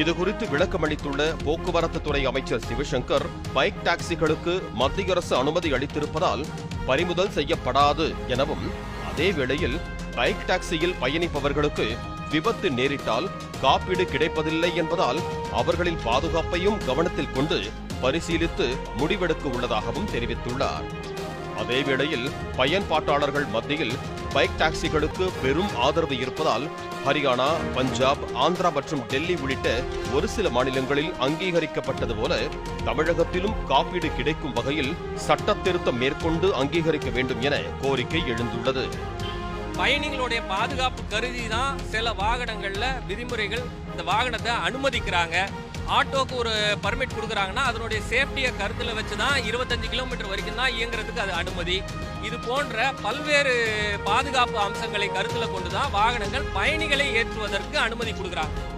இதுகுறித்து விளக்கமளித்துள்ள போக்குவரத்து துறை அமைச்சர் சிவசங்கர் பைக் டாக்ஸிகளுக்கு மத்திய அரசு அனுமதி அளித்திருப்பதால் பறிமுதல் செய்யப்படாது எனவும் அதே வேளையில் பைக் டாக்ஸியில் பயணிப்பவர்களுக்கு விபத்து நேரிட்டால் காப்பீடு கிடைப்பதில்லை என்பதால் அவர்களின் பாதுகாப்பையும் கவனத்தில் கொண்டு பரிசீலித்து முடிவெடுக்க உள்ளதாகவும் தெரிவித்துள்ளார். அதேவேளையில் பயன்பாட்டாளர்கள் மத்தியில் பைக் டாக்ஸிகளுக்கு பெரும் ஆதரவு இருப்பதால் ஹரியானா பஞ்சாப் ஆந்திரா மற்றும் டெல்லி உள்ளிட்ட ஒரு சில மாநிலங்களில் அங்கீகரிக்கப்பட்டது போல தமிழகத்திலும் காப்பீடு கிடைக்கும் வகையில் சட்ட திருத்தம் மேற்கொண்டு அங்கீகரிக்க வேண்டும் என கோரிக்கை எழுந்துள்ளது. பயணிகளுடைய பாதுகாப்பு கருதி தான் சில வாகனங்களில் விதிமுறைகள் இந்த வாகனத்தை அனுமதிக்கிறாங்க. ஆட்டோக்கு ஒரு பர்மிட் கொடுக்குறாங்கன்னா அதனுடைய சேஃப்டியை கருத்தில் வச்சு தான் இருபத்தஞ்சு கிலோமீட்டர் வரைக்கும் தான் இயங்குறதுக்கு அது அனுமதி. இது போன்ற பல்வேறு பாதுகாப்பு அம்சங்களை கருத்தில் கொண்டு தான் வாகனங்கள் பயணிகளை ஏற்றுவதற்கு அனுமதி கொடுக்குறாங்க.